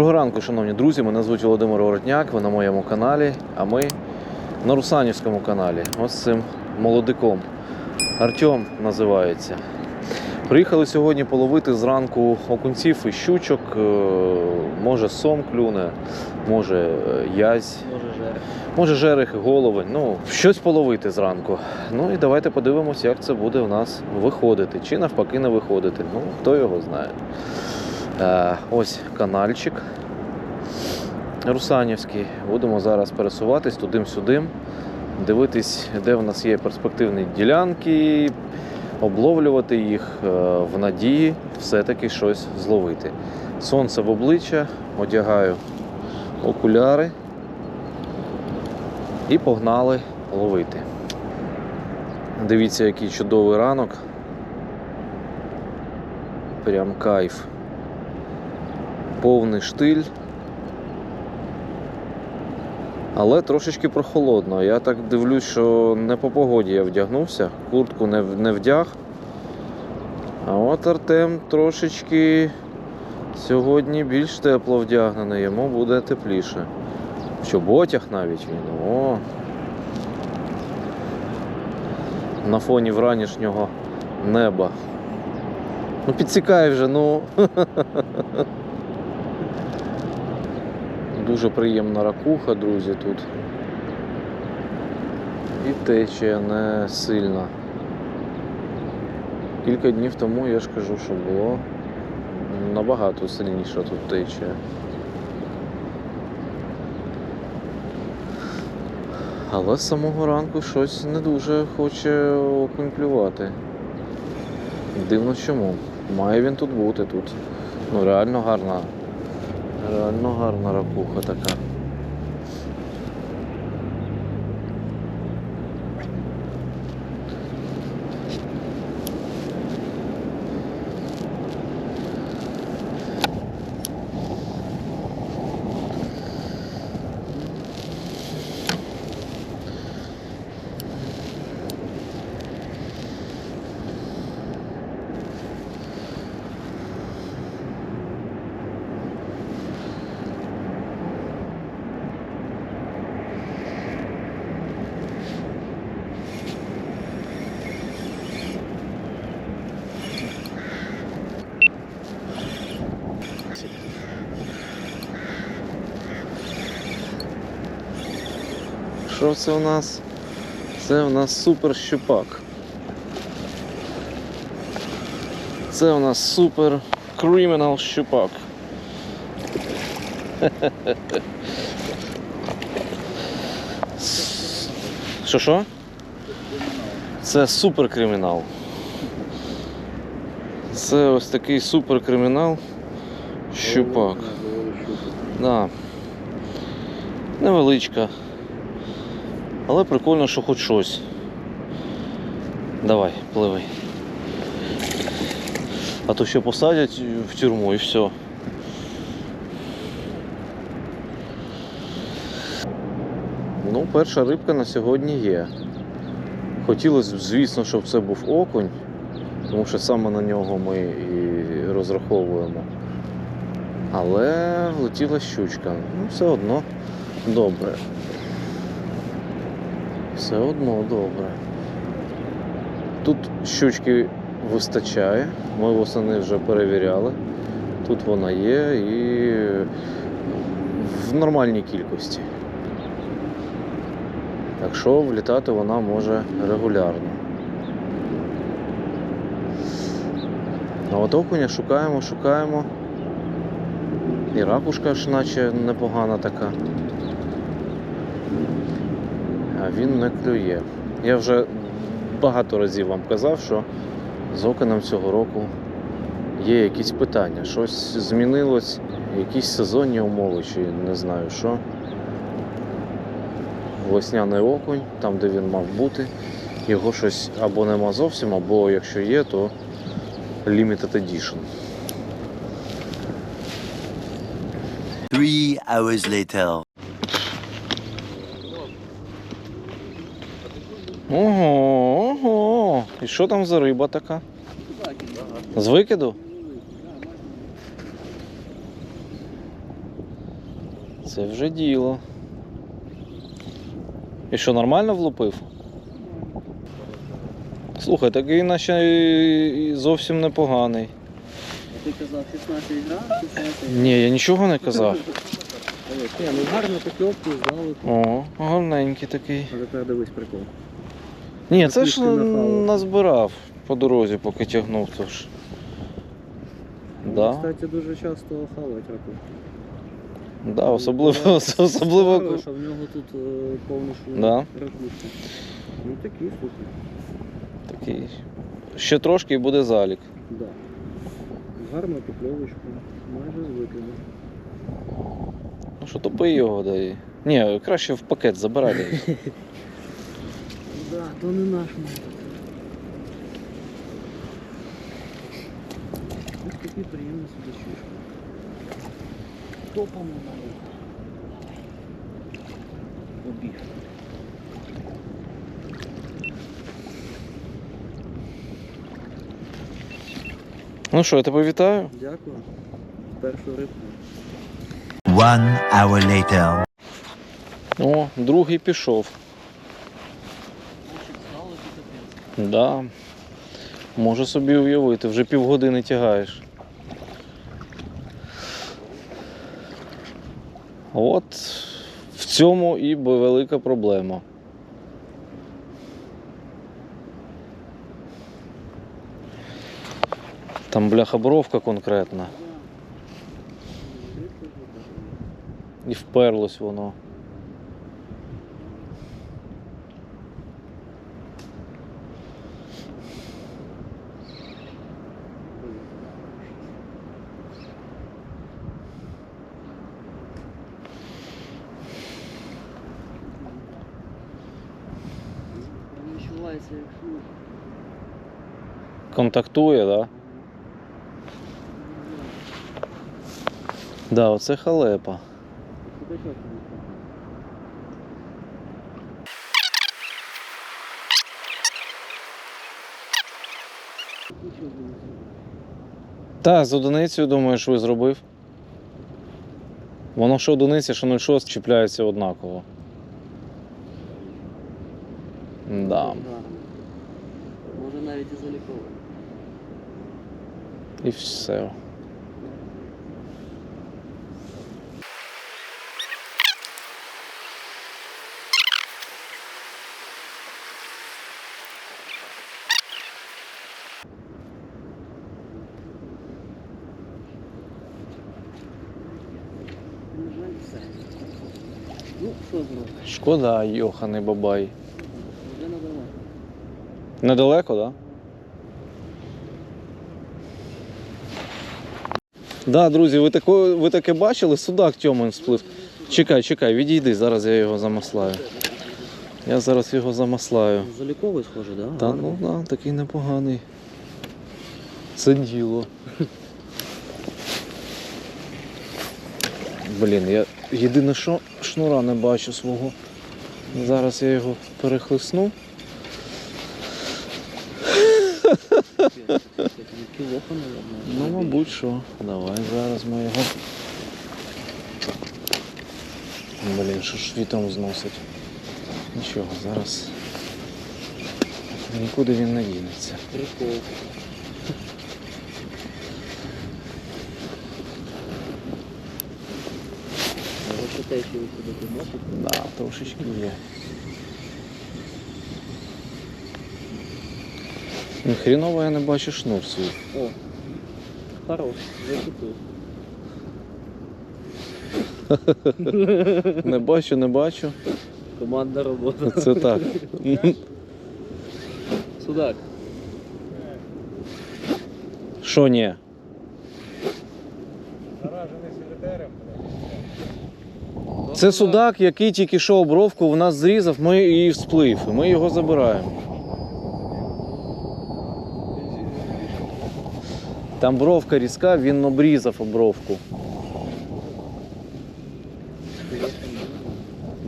Доброго ранку, шановні друзі. Мене звуть Володимир Воротняк. Ви на моєму каналі, а ми на Русанівському каналі. Ось цим молодиком. Артем називається. Приїхали сьогодні половити зранку окунців і щучок. Е, Може сом клюне, може е, язь, Може жерех. голови. Ну, щось половити зранку. Ну і давайте подивимося, як це буде в нас виходити. Чи навпаки не виходити. Ну, хто його знає. Е, ось канальчик Русанівський. Будемо зараз пересуватись туди-сюди, дивитись, де в нас є перспективні ділянки, обловлювати їх е, в надії все-таки щось зловити. Сонце в обличчя, одягаю окуляри і погнали ловити. Дивіться, який чудовий ранок. Прям кайф. Повний штиль. Але трошечки прохолодно. Я так дивлюсь, що не по погоді я вдягнувся, куртку не, не вдяг. А от Артем трошечки сьогодні більш тепло вдягнений, йому буде тепліше. В чоботях навіть він. О. На фоні вранішнього неба. Ну підсікай вже, ну. Дуже приємна ракуха, друзі, тут. І течія не сильна. Кілька днів тому я ж кажу, що було набагато сильніша тут течія. Але з самого ранку щось не дуже хоче окунь. Дивно чому. Має він тут бути тут. Ну реально гарна. Реально гарна ракуха така. Що це у нас? Це у нас супер щупак. Це у нас супер кримінал щупак. Що що? Це супер кримінал. Це ось такий супер кримінал. Щупак. Да. Невеличка. Але прикольно, що хоч щось. Давай, пливи. А то ще посадять в тюрму і все. Ну, перша рибка на сьогодні є. Хотілося б, звісно, щоб це був окунь, тому що саме на нього ми і розраховуємо. Але влетіла щучка. Ну, все одно добре. Все одно добре. Тут щучки вистачає, ми восени вже перевіряли. Тут вона є і в нормальній кількості. Так що влітати вона може регулярно. А от окуня шукаємо, шукаємо. І ракушка ж наче непогана така. Він не клює. Я вже багато разів вам казав, що з оконом цього року є якісь питання. Щось змінилось, якісь сезонні умови, чи не знаю що. Весняний окунь, там де він мав бути, його щось або нема зовсім, або якщо є, то limited edition. Three hours later. Ого, ого. І що там за риба така? З викиду? Це вже діло. І що, нормально влупив? Слухай, такий наче зовсім непоганий. Ти казав 16 грам, 16 Ні, я нічого не казав. Ну гарно покльовку здали. О, гарненький такий. А тепер дивись прикол. Ні, це ж назбирав по дорозі, поки тягнув. Тож. Да, Кстати, дуже часто хавать раку. да, особливо, особливо. Цікаво, що в нього тут е, повністю Да. ракушка. Ну такі, слухай. Такий. Ще трошки і буде залік. Да. Гарна покльовочка. Майже з викиду. Ну що, топи його дай. Ні, краще в пакет забирай. дай. То не наш метод. Ось такі приємні судачушки. Топом на Побіг. Ну що, я тебе вітаю. Дякую. Першу рибку. One hour later. О, другий пішов. Да. Можу собі уявити, вже півгодини тягаєш. От в цьому і велика проблема. Там бляха бровка конкретна. І вперлось. Воно відчувається як шнур. Контактує, так? Да? Да, оце халепа. Та, з одиницею, думаю, що ви зробив. Воно що одиниця, що 0,6 чіпляється однаково. Да. Може навіть і заліковано. І все. Шкода, йоханий бабай. Недалеко, так? Да? Да, друзі, ви, тако, ви таке бачили? Судак Тьомин сплив. Чекай, чекай, відійди, зараз я його замаслаю. Я зараз його замаслаю. Заліковий схоже, да? Та ну да, такий непоганий. Це діло. Блін, я єдине, що шнура не бачу свого. Зараз я його перехлисну. Кілоха, мабуть. Ну, мабуть, що. Давай зараз ми його. Блін, що ж вітром зносить. Нічого, зараз. Нікуди він не дінеться. Прикол. Да, трошечки є. Ну, Хріново я не бачу шнур свій. О, хорош, закупив. Не бачу, не бачу. Командна робота. Це так. Судак. Що ні? Це судак, який тільки що обровку в нас зрізав, ми і сплив. І ми його забираємо. Там бровка різка, він обрізав обровку.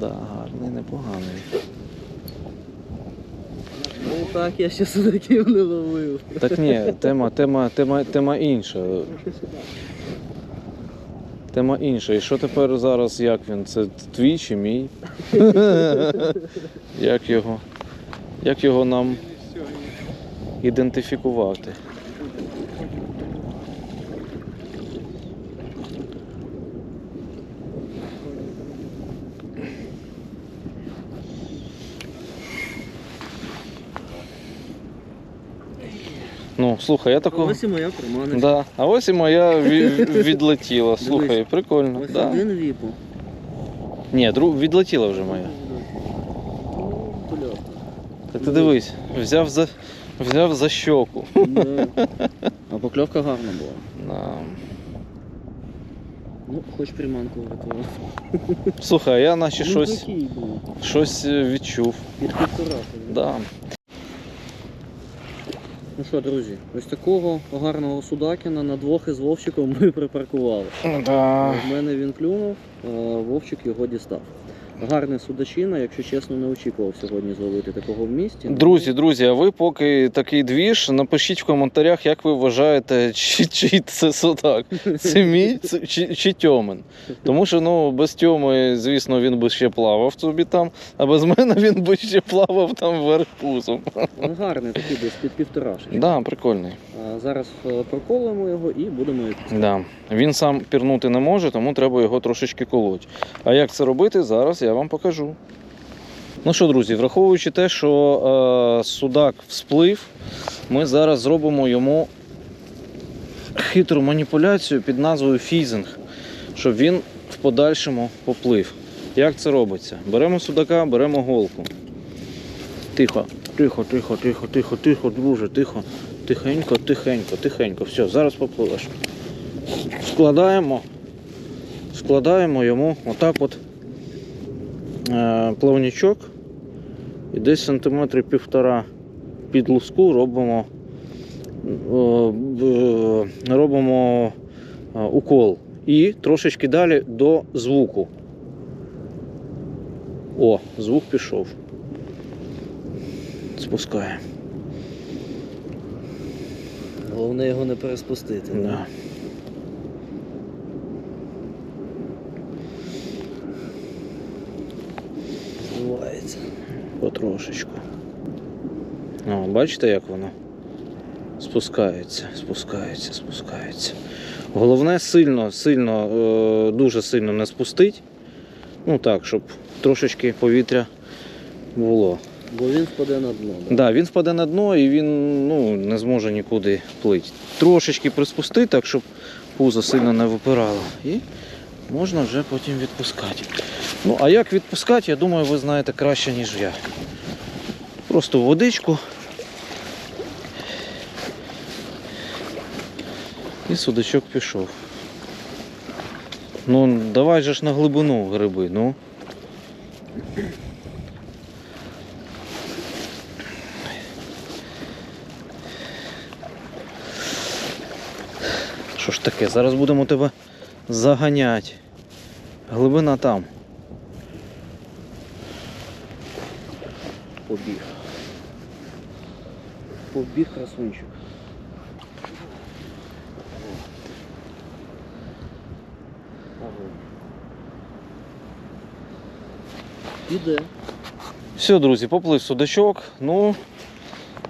Да, гарний, непоганий. Ну так, я ще судаків не ловив. Так ні, тема, тема, тема, тема інша. Тема інша. І що тепер зараз, як він? Це твій чи мій? як його? Як його нам ідентифікувати? Ну, слухай, я такого. Ось і моя приманочка. Да. А ось і моя ві- відлетіла. Слухай, Дивись. прикольно. Ось Да. один віпу. Ні, друг, відлетіла вже моя. Ну. Так ти дивись, взяв за, взяв за щоку. Да. А покльовка гарна була. Да. Ну, хоч приманку врятував. Слухай, а я наче Ну, щось, щось е, відчув. Під півтора. Да. Ну що, друзі, ось такого гарного судакіна на двох із Вовчиком ми припаркували. Да. В мене він клюнув, а Вовчик його дістав. Гарний судачина, якщо чесно, не очікував сьогодні зловити такого в місті. Друзі, друзі, а ви поки такий двіж, напишіть в коментарях, як ви вважаєте, чи, чи це судак. Це мій це- чи, чи Тьомин. Тому що ну, без Тьоми, звісно, він би ще плавав собі там, а без мене він би ще плавав там вверх пузом. Він гарний такий десь під півторашечки. Да, прикольний. А зараз е, проколимо його і будемо відпускати. Да. Він сам пірнути не може, тому треба його трошечки колоть. А як це робити, зараз я вам покажу. Ну що, друзі, враховуючи те, що е, судак всплив, ми зараз зробимо йому хитру маніпуляцію під назвою фізинг, щоб він в подальшому поплив. Як це робиться? Беремо судака, беремо голку. Тихо, тихо, тихо, тихо, тихо, тихо, друже, тихо. Тихенько, тихенько, тихенько. Все, зараз попливеш. Складаємо, складаємо йому отак от е, плавничок і десь сантиметри півтора під луску робимо, е, робимо е, укол. І трошечки далі до звуку. О, звук пішов. Спускаємо. Головне його не переспустити. Да. Потрошечку. О, бачите, як воно? Спускається, спускається, спускається. Головне сильно, сильно, е, дуже сильно не спустить. Ну так, щоб трошечки повітря було. Бо він впаде на дно. Так, да, він впаде на дно і він ну, не зможе нікуди плити. Трошечки приспусти, так, щоб пузо сильно не випирало. І можна вже потім відпускати. Ну, а як відпускати, я думаю, ви знаєте краще, ніж я. Просто водичку. І судачок пішов. Ну, давай же ж на глибину гриби, ну. Що ж таке? Зараз будемо тебе заганяти. Глибина там. Побіг. Побіг красунчик. Ага. Іде. Все, друзі, поплив судачок. Ну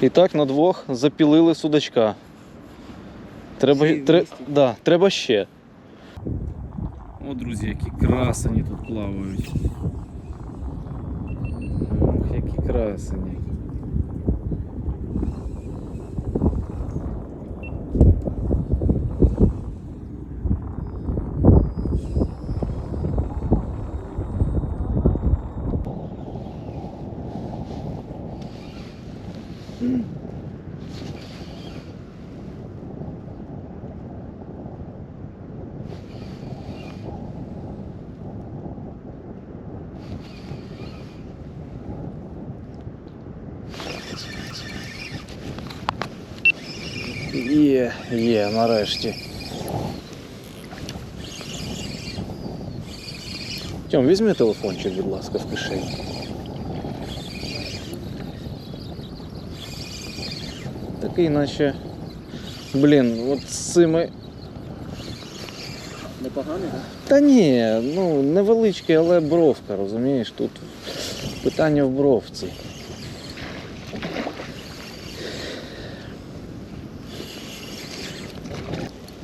і так на двох запілили судачка. Треба, тре, да, треба ще. О, друзі, які красені тут плавають. Ох, які красені. Є, є, нарешті. Тьом, візьми телефончик, будь ласка, в кишені. Такий наче. Блін, от з цими. Непоганий, так? Та ні, ну невеличкий, але бровка, розумієш, тут питання в бровці.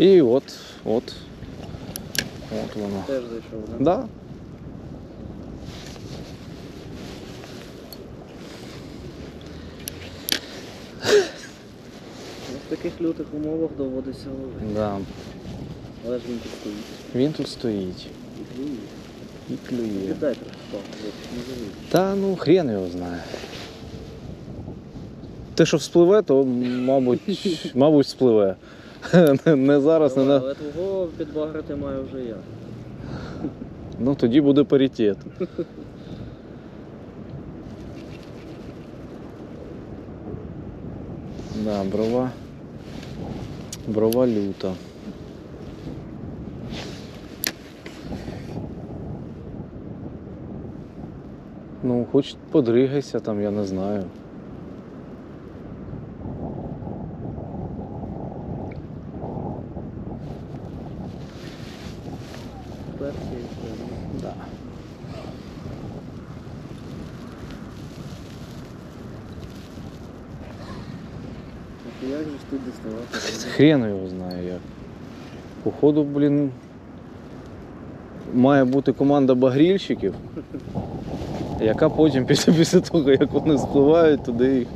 І от, от. От воно. Теж зайшов, так? Да. В таких лютих умовах доводиться ловити. Да. Але ж він тут стоїть. Він тут стоїть І клює. і клює. Віддай трохи не. Та ну хрен його знає. Те, що вспливе, то мабуть, мабуть, спливе. Не зараз, не на. Але твого підбагрити маю вже я. Ну тоді буде паритет. Да, брова. Брова люта. Ну, хоч подригайся там, я не знаю. Перший і все. ну. Да. А то як же ж тут доставати? Хрен його знає як. Походу, блін, має бути команда багрільщиків, яка потім після, після того, як вони спливають, туди їх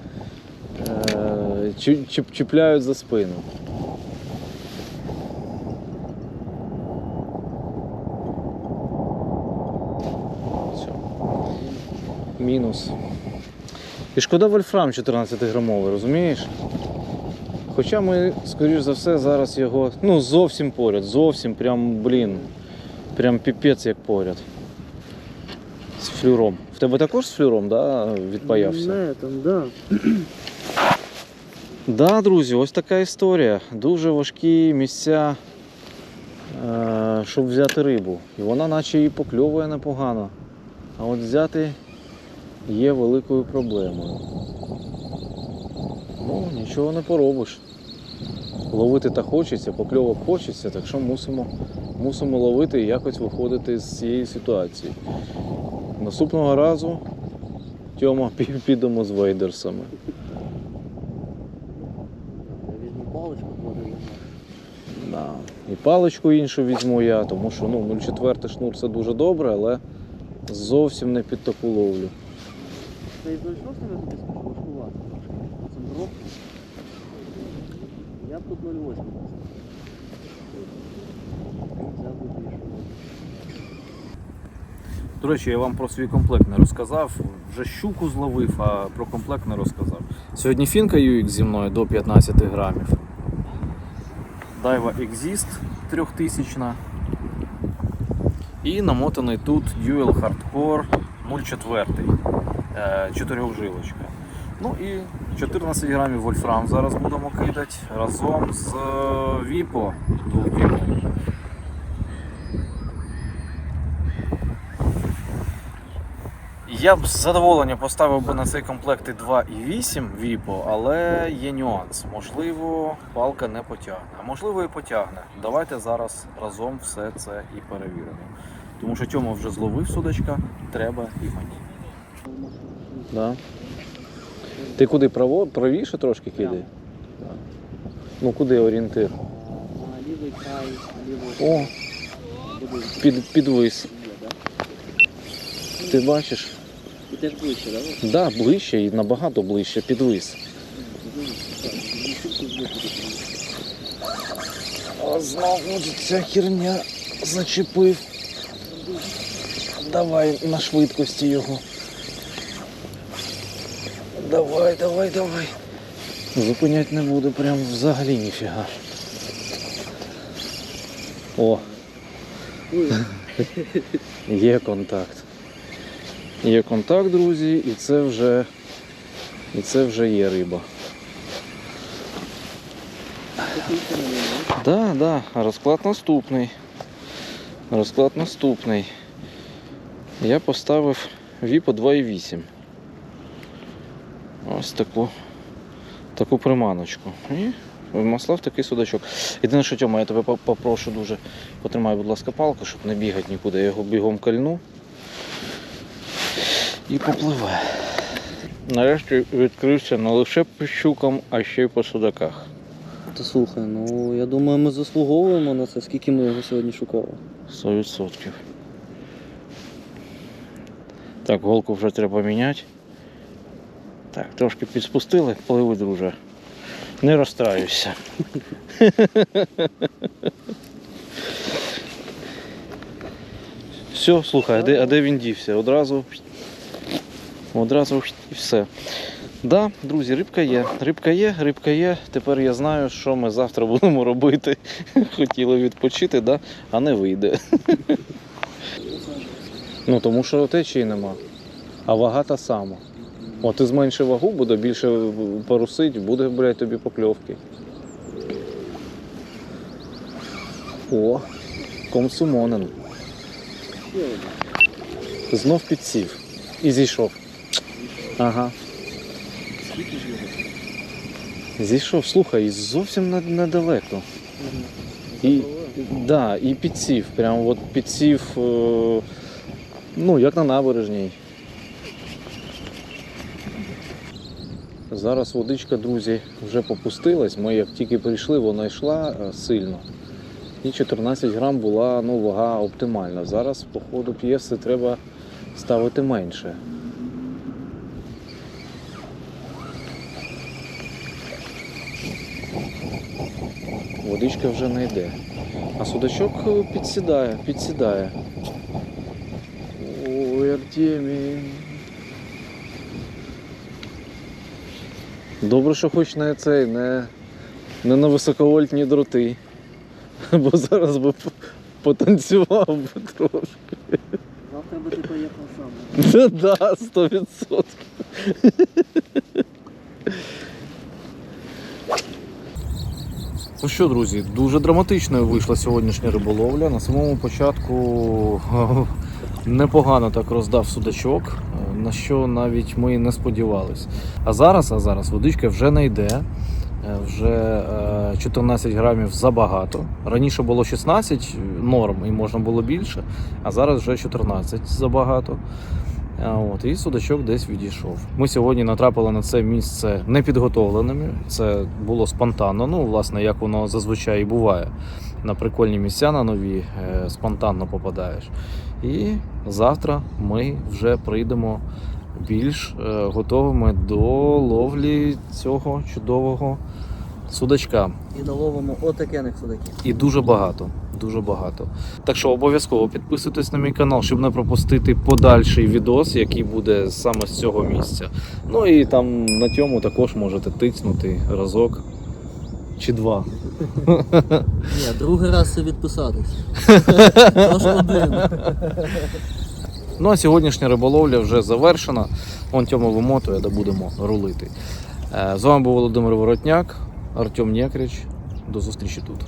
е, чіп- чіп- чіпляють за спину. Все. Мінус. І шкода вольфрам 14 грамовий, розумієш? Хоча ми, скоріш за все, зараз його ну, зовсім поряд, зовсім прям, блін, прям піпець як поряд. З флюром. В тебе також з флюром, да, відпаявся? Не, там, да. Да, друзі, ось така історія. Дуже важкі місця, е, щоб взяти рибу. І вона наче і покльовує непогано. А от взяти є великою проблемою. Ну, нічого не поробиш. Ловити та хочеться, покльовок хочеться, так що мусимо, мусимо ловити і якось виходити з цієї ситуації. Наступного разу Тьома підемо з вейдерсами. Візьму паличку. Да. І паличку іншу візьму я, тому що ну, 0,4 шнур це дуже добре, але зовсім не під таку ловлю. Та й 06 я тобі скажу, важкувати трошки. Це дроб. Я б тут 08 поставив. Взяв би більше. До речі, я вам про свій комплект не розказав. Вже щуку зловив, а про комплект не розказав. Сьогодні фінка UX зі мною до 15 грамів. Дайва Exist 3000. І намотаний тут Dual Hardcore 04. е, Чотирьохжилочка. Ну і 14 грамів вольфрам зараз будемо кидати разом з е, Vipo. Я б з задоволенням поставив би на цей комплект і 2,8 Vipo, але є нюанс. Можливо, палка не потягне, а можливо і потягне. Давайте зараз разом все це і перевіримо. Тому що Тьома вже зловив судачка, треба і мені. Да. Ти куди право, правіше трошки кидай? Да. Ну куди орієнтир? Лівий край, лівий О, під, підвис. Ти бачиш? І теж ближче, да? от? Да, ближче і набагато ближче, підвис. Так. О, знову ця херня зачепив. Давай на швидкості його. Давай, давай, давай. Зупинять не буду, прям взагалі ніфіга. О, є контакт. Є контакт, друзі, і це вже, і це вже є риба. не. Да, да, розклад наступний. Розклад наступний. Я поставив Віпо 2,8. Ось таку, таку приманочку. І Маслав такий судачок. Єдине, що Тьома, я тебе попрошу дуже, потримай, будь ласка, палку, щоб не бігати нікуди. Я його бігом кальну і попливе. Нарешті відкрився не лише по щукам, а ще й по судаках. Та слухай, ну я думаю, ми заслуговуємо на це, скільки ми його сьогодні шукали. 100%. Так, голку вже треба міняти. Так, трошки підспустили, пливи, друже. Не розстраюйся. Все, слухай, а де, а де він дівся? Одразу. Одразу і все. Да, друзі, рибка є. Рибка є, рибка є. Тепер я знаю, що ми завтра будемо робити. Хотіли відпочити, да? а не вийде. Ну тому що течії нема. А вага та сама. От ти зменши вагу, буде більше парусить, буде, блядь, тобі покльовки. О, комсумонен. Знов підсів. І зійшов. Ага. Зійшов, слухай, зовсім недалеко. І, да, і підсів. Прям от підсів, е, ну, як на набережній. Зараз водичка, друзі, вже попустилась. Ми як тільки прийшли, вона йшла е, сильно. І 14 грам була ну, вага оптимальна. Зараз, по ходу п'єси, треба ставити менше. Водичка вже не йде. А судачок е, підсідає, підсідає. Ой, Артемій. Добре, що хоч не цей, не, не на високовольтні дроти. Бо зараз би потанцював би трошки. Завтра би ти поїхав сам. Да, сто відсотків. Ну що, друзі, дуже драматичною вийшла сьогоднішня риболовля. На самому початку непогано так роздав судачок, що навіть ми не сподівались. А зараз, а зараз водичка вже не йде. Е, Вже е, 14 грамів забагато. Раніше було 16 норм і можна було більше, а зараз вже 14 забагато. От, і судачок десь відійшов. Ми сьогодні натрапили на це місце непідготовленими. Це було спонтанно. Ну, власне, як воно зазвичай і буває. На прикольні місця на нові е, спонтанно попадаєш. І завтра ми вже прийдемо більш е, готовими до ловлі цього чудового судачка. І наловимо отакених судаків. І дуже багато. Дуже багато. Так що обов'язково підписуйтесь на мій канал, щоб не пропустити подальший відос, який буде саме з цього місця. Ну і там на цьому також можете тицнути разок чи два. Ні, другий раз це відписатись. Тож один. Ну а сьогоднішня риболовля вже завершена. Вон Тьома вимотує, де будемо рулити. Е, З вами був Володимир Воротняк, Артем Нєкрич. До зустрічі тут.